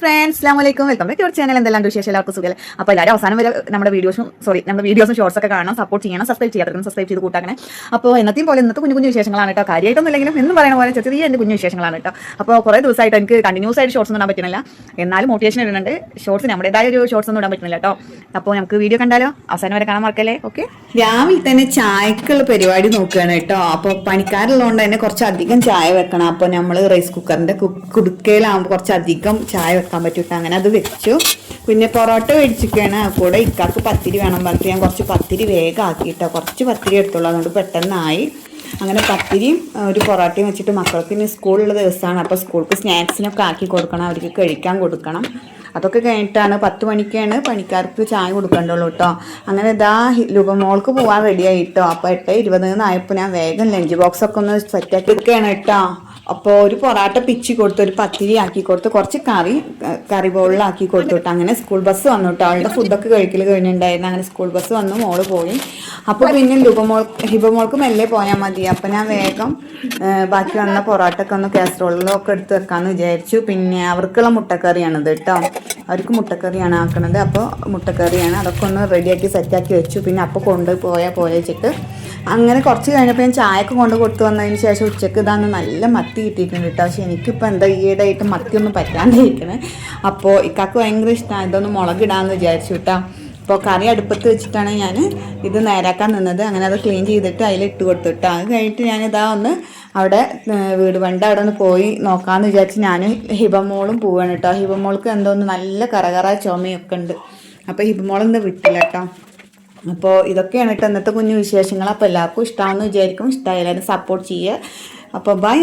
Friends അസ്ലാം വലൈക്കും welcome back your channel എന്തെല്ലാം വിശേഷം? എല്ലാവർക്കും സുഖം അപ്പോൾ എല്ലാവരും അവസാനം വരെ നമ്മുടെ വീഡിയോസും സോറി നമ്മുടെ വീഡിയോസും ഷോർട്സ് ഒക്കെ കാണണം സപ്പോർട്ട് ചെയ്യണം സബ്സ്ക്രൈബ് ചെയ്യാത്തവർക്കും സബ്സ്ക്രൈബ് ചെയ്ത് കൂട്ടാക്കണേ. അപ്പോൾ എന്നത്തെയും പോലെ ഇന്നത്തെ കുഞ്ഞു കുഞ്ഞു വിശേഷങ്ങളാണ് കേട്ടോ. കാര്യമായിട്ടൊന്നും ഇല്ലെങ്കിലും എന്ന് പറയുന്ന പോലെ ചെറിയ എന്റെ കുഞ്ഞു വിശേഷങ്ങളാണ് കേട്ടോ. അപ്പോൾ കുറേ ദിവസമായിട്ട് എനിക്ക് കണ്ടിന്യൂസ് ആയിട്ട് ഷോർട്സ് ഒന്നും ഇടാൻ പറ്റുന്നില്ല. എന്നാലും മോട്ടിവേഷൻ ഇടുന്നുണ്ട്. ഷോർട്സ് നമ്മുടേതായ ഒരു ഷോർട്സ് ഒന്നും ഇടാൻ പറ്റുന്നില്ല കേട്ടോ. അപ്പോൾ നമുക്ക് വീഡിയോ കണ്ടാലോ? അവസാനം വരെ കാണാൻ മറക്കല്ലേ? ഓക്കെ രാവിലെ തന്നെ ചായക്കുള്ള പരിപാടി നോക്കുകയാണ് കേട്ടോ. അപ്പോൾ പണിക്കാരുള്ളതുകൊണ്ട് തന്നെ കുറച്ചധികം ചായ വെക്കണം. അപ്പോൾ നമ്മൾ റൈസ് കുക്കറിന്റെ കു- കുടുക്കയിലാകുമ്പോൾ കുറച്ചധികം ചായ വെക്കാൻ പറ്റും അങ്ങനെ അത് വെച്ചു. പിന്നെ പൊറോട്ട മേടിച്ചിരിക്കുകയാണ്. കൂടെ ഇക്കാക്ക് പത്തിരി വേണം പറഞ്ഞിട്ട് ഞാൻ കുറച്ച് പത്തിരി വേഗം ആക്കിയിട്ടോ. കുറച്ച് പത്തിരി എടുത്തുള്ളൂ. അതുകൊണ്ട് പെട്ടെന്നായി. അങ്ങനെ പത്തിരിയും ഒരു പൊറോട്ടയും വെച്ചിട്ട് മക്കൾക്ക് ഇനി സ്കൂളുള്ള ദിവസമാണ്. അപ്പോൾ സ്കൂൾക്ക് സ്നാക്സിനൊക്കെ ആക്കി കൊടുക്കണം. അവർക്ക് കഴിക്കാൻ കൊടുക്കണം. അതൊക്കെ കഴിഞ്ഞിട്ടാണ് പത്ത് മണിക്കാണ് പണിക്കാർക്ക് ചായ കൊടുക്കേണ്ടുള്ളൂ കേട്ടോ. അങ്ങനെ ഇതാ ലുബമോൾക്ക് പോകാൻ റെഡി ആയിട്ടോ അപ്പോൾ എട്ട് ഇരുപത് ആയപ്പോൾ ഞാൻ വേഗം ലഞ്ച് ബോക്സൊക്കെ ഒന്ന് സെറ്റാക്കി എടുക്കുകയാണ് കേട്ടോ. അപ്പോൾ ഒരു പൊറാട്ട പിച്ചി കൊടുത്തു ഒരു പത്തിരി ആക്കി കൊടുത്ത് കുറച്ച് കറി കറി ബോളിലാക്കി കൊടുത്തു കേട്ടോ അങ്ങനെ സ്കൂൾ ബസ് വന്നു കേട്ടോ അവളുടെ ഫുഡൊക്കെ കഴിക്കൽ കഴിഞ്ഞിട്ടുണ്ടായിരുന്നു. അങ്ങനെ സ്കൂൾ ബസ് വന്നു മോൾ പോയി. അപ്പോൾ പിന്നെ ലുബമോൾ ഹിബമോൾക്ക് മെല്ലെ പോയാൽ മതി. അപ്പം ഞാൻ വേഗം ബാക്കി വന്ന പൊറോട്ടൊക്കെ ഒന്ന് കാസറോളിലൊക്കെ എടുത്ത് വെക്കാമെന്ന് വിചാരിച്ചു. പിന്നെ അവർക്കുള്ള മുട്ടക്കറിയാണിത് കേട്ടോ അവർക്ക് മുട്ടക്കറിയാണ് ആക്കണത്. അപ്പോൾ മുട്ടക്കറിയാണ് അതൊക്കെ ഒന്ന് റെഡിയാക്കി സെറ്റാക്കി വെച്ചു. പിന്നെ അപ്പോൾ കൊണ്ടുപോയാൽ പോലെ വെച്ചിട്ട് അങ്ങനെ കുറച്ച് കഴിഞ്ഞപ്പോൾ ഞാൻ ചായക്ക് കൊണ്ട് കൊടുത്തു വന്നതിന് ശേഷം ഉച്ചയ്ക്ക് ഇതാണ് നല്ല മത്തി കിട്ടിയിട്ടുണ്ട് കേട്ടോ പക്ഷെ എനിക്കിപ്പോൾ എന്താ ഈയിടെയായിട്ട് മത്തിയൊന്നും പറ്റാണ്ടിരിക്കണേ. അപ്പോൾ ഇക്കാക്ക് ഭയങ്കര ഇഷ്ടമാണ് ഇതൊന്ന് മുളകിടാമെന്ന് വിചാരിച്ചു കേട്ടോ അപ്പോൾ കറി അടുപ്പത്ത് വെച്ചിട്ടാണ് ഞാൻ ഇത് നേരാക്കാൻ നിന്നത്. അങ്ങനെ അത് ക്ലീൻ ചെയ്തിട്ട് അതിൽ ഇട്ട് കൊടുത്തു കേട്ടോ അത് കഴിഞ്ഞിട്ട് ഞാനിതാ ഒന്ന് അവിടെ വീട് വണ്ട അവിടെ ഒന്ന് പോയി നോക്കാമെന്ന് വിചാരിച്ച് ഞാൻ ഹിബമോളും പോവാണ് കേട്ടോ ഹിബമോൾക്ക് എന്തോ ഒന്ന് നല്ല കറകറ ചുമയൊക്കെ ഉണ്ട്. അപ്പോൾ ഹിബമോളൊന്ന് വിട്ടില്ല കേട്ടോ അപ്പോൾ ഇതൊക്കെയാണ് കേട്ടോ ഇന്നത്തെ കുഞ്ഞു വിശേഷങ്ങൾ. അപ്പോൾ എല്ലാവർക്കും ഇഷ്ടമാണെന്ന് വിചാരിക്കും ഇഷ്ടമായാലും സപ്പോർട്ട് ചെയ്യുക. അപ്പോൾ ബൈ